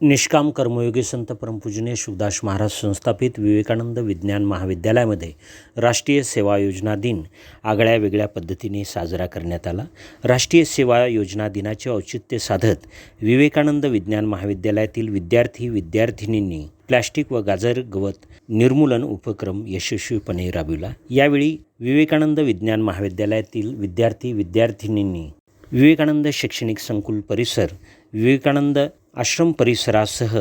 निष्काम कर्मयोगी संत परमपूजनीय शिवदास महाराज संस्थापित विवेकानंद विज्ञान महाविद्यालयामध्ये राष्ट्रीय सेवा योजना दिन आगळ्या वेगळ्या पद्धतीने साजरा करण्यात आला. राष्ट्रीय सेवा योजना दिनाचे औचित्य साधत विवेकानंद विज्ञान महाविद्यालयातील विद्यार्थी विद्यार्थिनींनी प्लॅस्टिक व गाजर गवत निर्मूलन उपक्रम यशस्वीपणे राबविला. यावेळी विवेकानंद विज्ञान महाविद्यालयातील विद्यार्थी विद्यार्थिनींनी विवेकानंद शैक्षणिक संकुल परिसर विवेकानंद आश्रम परिसरासह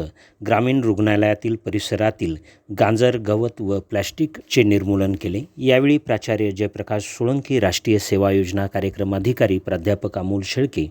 ग्रामीण रुग्णालयातील परिसरातील गांजर गवत व प्लॅस्टिकचे निर्मूलन केले. यावेळी प्राचार्य जयप्रकाश सोळंकी राष्ट्रीय सेवा योजना कार्यक्रम अधिकारी प्राध्यापक अमोल शेळके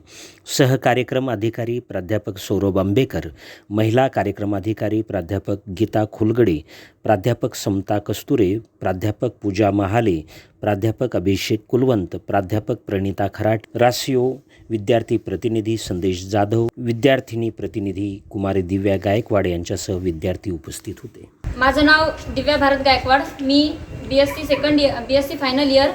सहकार्यक्रम अधिकारी प्राध्यापक सौरभ आंबेकर महिला कार्यक्रम अधिकारी प्राध्यापक गीता खुलगडे प्राध्यापक समता कस्तुरे प्राध्यापक पूजा महाले प्राध्यापक अभिषेक कुलवंत प्राध्यापक प्रणिता खराट रासिओ विद्यार्थी प्रतिनिधी संदेश जाधव विद्यार्थिनी प्रतिनिधी कुमारी दिव्या गायकवाड यांच्यासह विद्यार्थी उपस्थित होते. माझं नाव दिव्या भारत गायकवाड. मी B S C second year B S C final year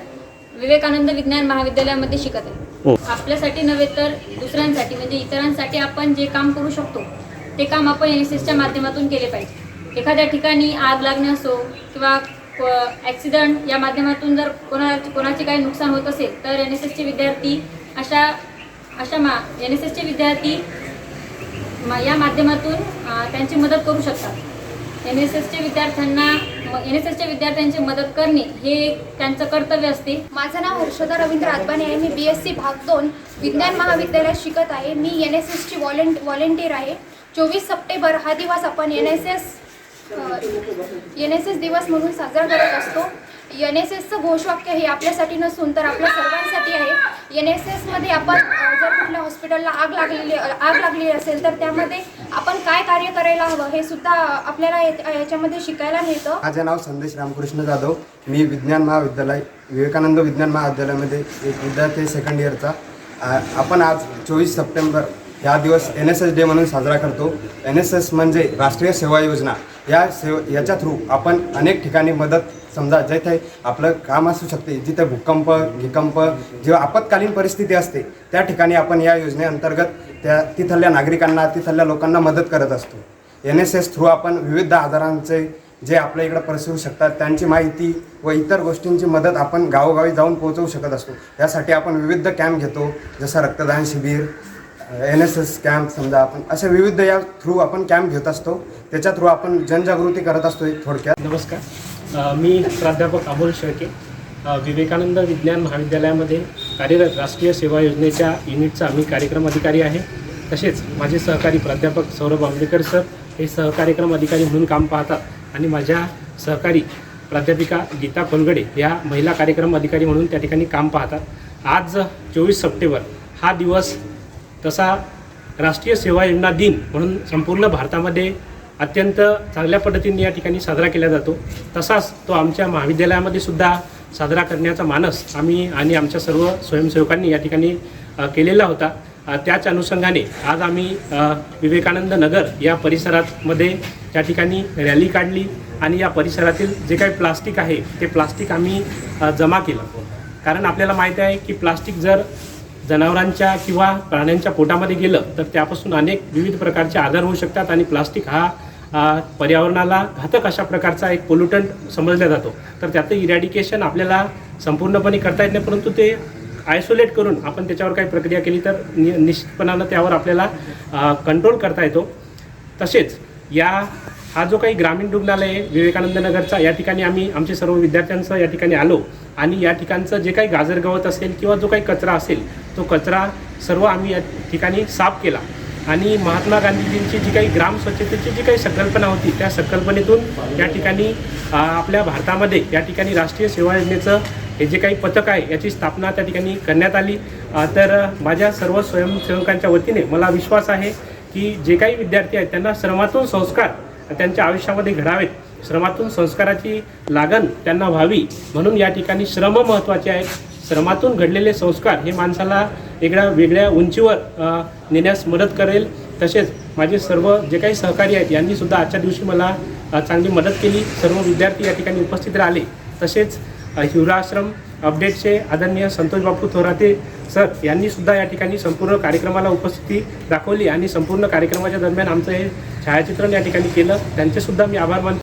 Vivekanand विज्ञान महाविद्यालयामध्ये शिकत हो. आहे आपल्यासाठी नव्हे तर दुसऱ्यांसाठी म्हणजे इतरांसाठी आपण जे काम करू शकतो ते काम आपण एन एस एसच्या माध्यमातून केले पाहिजे. एखाद्या ठिकाणी आग लागणे असो किंवा ॲक्सिडंट या माध्यमातून जर कोणा कोणाचे काही नुकसान होत असेल तर एन एस एसचे विद्यार्थी अशा अशा मा एन एस एसचे विद्यार्थी म- या माध्यमातून त्यांची मदत करू शकतात. एन एस एसच्या विद्यार्थ्यांना एन एस एसच्या विद्यार्थ्यांची मदत करणे हे त्यांचं कर्तव्य असते. माझं नाव हर्षदा रवींद्र आदबाने आहे. मी बी एस सी भाग दोन विज्ञान महाविद्यालयात शिकत आहे. मी एन एस एसची वॉलेंट व्हॉलेंटियर आहे. चोवीस सप्टेंबर हा दिवस आपण N S S N S S दिवस म्हणून साजरा करत असतो. एन एस एसचं घोषवाक्य हे आपल्यासाठी नसून तर आपल्या सर्वांसाठी आहे. एन एस एसमध्ये आपण जर कुठल्या हॉस्पिटलला आग लागलेली आग लागली असेल तर त्यामध्ये आपण काय कार्य करायला हवं हे सुद्धा आपल्याला या- याच्यामध्ये शिकायला मिळतं. माझं नाव संदेश रामकृष्ण जाधव. मी विज्ञान महाविद्यालय विवेकानंद विज्ञान महाविद्यालयामध्ये एक विद्यार्थी सेकंड इयरचा आपण आज चोवीस सप्टेंबर ह्या दिवस एन एस एस डे म्हणून साजरा करतो. एन एस एस म्हणजे राष्ट्रीय सेवा योजना. या सेव याच्या थ्रू आपण अनेक ठिकाणी मदत समजा जिथे आपलं काम असू शकते जिथे भूकंप भूकंप जेव्हा आपत्कालीन परिस्थिती असते त्या ठिकाणी आपण या योजनेअंतर्गत त्या तिथल्या नागरिकांना तिथल्या लोकांना मदत करत असतो. एन एस एस थ्रू आपण विविध आजारांचे जे आपल्या इकडं पसरू शकतात त्यांची माहिती व इतर गोष्टींची मदत आपण गावोगावी जाऊन पोहोचवू शकत असतो. यासाठी आपण विविध कॅम्प घेतो जसं रक्तदान शिबिर एन एस एस कॅम्प समजा आपण असे विविध या थ्रू आपण कॅम्प घेत असतो. त्याच्या थ्रू आपण जनजागृती करत असतो थोडक्यात. नमस्कार. मी प्राध्यापक अमोल शेळके विवेकानंद विज्ञान महाविद्यालयामध्ये कार्यरत राष्ट्रीय सेवा योजनेच्या युनिटचा मी कार्यक्रम अधिकारी आहे. तसेच माझे सहकारी प्राध्यापक सौरभ आंबेडकर सर हे सहकार्यक्रम अधिकारी म्हणून काम पाहतात आणि माझ्या सहकारी प्राध्यापिका गीता कोलगडे या महिला कार्यक्रम अधिकारी म्हणून त्या ठिकाणी काम पाहतात. आज चोवीस सप्टेंबर हा दिवस तसा राष्ट्रीय सेवा योजना दिन म्हणून संपूर्ण भारतामध्ये अत्यंत चांगल्या पद्धतीने या ठिकाणी साजरा केला जातो. तसाच तो आमच्या महाविद्यालयामध्ये सुद्धा साजरा करण्याचा मानस आम्ही आणि आमच्या सर्व स्वयंसेवकांनी या ठिकाणी केलेला होता. त्याच अनुषंगाने आज आम्ही विवेकानंद नगर या परिसरामध्ये त्या ठिकाणी रॅली काढली आणि या परिसरातील जे काही प्लास्टिक आहे ते प्लास्टिक आम्ही जमा केलं. कारण आपल्याला माहीत आहे की प्लास्टिक जर जनावरांच्या किंवा प्राण्यांच्या पोटामध्ये गेलं तर त्यापासून अनेक विविध प्रकारचे आजार होऊ शकतात आणि प्लास्टिक हा पर्यावरणाला घातक अशा प्रकारचा एक पोल्युटंट समजला जातो. तर त्याचं इरॅडिकेशन आपल्याला संपूर्णपणे करता येत नाही परंतु ते आयसोलेट करून आपण त्याच्यावर काही प्रक्रिया केली तर नि निश्चितपणानं त्यावर आपल्याला कंट्रोल करता येतो. तसेच या हा जो काही ग्रामीण रुग्णालय आहे विवेकानंद नगरचा या ठिकाणी आम्ही आमचे सर्व विद्यार्थ्यांसह या ठिकाणी आलो. आणि या ठिकाणचं जे काही गाजर गवत असेल किंवा जो काही कचरा असेल तो कचरा सर्व आम्ही या ठिकाणी साफ केला. आणि महात्मा गांधीजींची जी काही ग्राम स्वच्छतेची जी काही संकल्पना होती त्या संकल्पनेतून या ठिकाणी आपल्या भारतामध्ये या ठिकाणी राष्ट्रीय सेवा योजनेचं हे जे काही पथक आहे याची स्थापना त्या ठिकाणी करण्यात आली. तर माझ्या सर्व स्वयंसेवकांच्या वतीने मला विश्वास आहे की जे काही विद्यार्थी आहेत त्यांना श्रमातून संस्कार त्यांच्या आयुष्यामध्ये घडावेत. श्रमातून संस्काराची लागण त्यांना व्हावी म्हणून या ठिकाणी श्रम महत्त्वाचे आहेत. श्रमातून घडलेले संस्कार हे माणसाला वेगळ्या वेगळ्या उंचीवर नेण्यास मदत करेल. तसेच माझे सर्व जे काही सहकारी आहेत यांनी सुद्धा आजच्या दिवशी मला चांगली मदत केली. सर्व विद्यार्थी या ठिकाणी उपस्थित राहिले. तसेच युवराश्रम हिवराश्रम अपडेटचे आदरणीय संतोष बापू थोराते सर यांनी सुद्धा या ठिकाणी संपूर्ण कार्यक्रमाला उपस्थिती दाखवली आणि संपूर्ण कार्यक्रमाच्या दरम्यान आमचं हे छायाचित्रण या ठिकाणी केलं. त्यांचे सुद्धा मी आभार मानतो.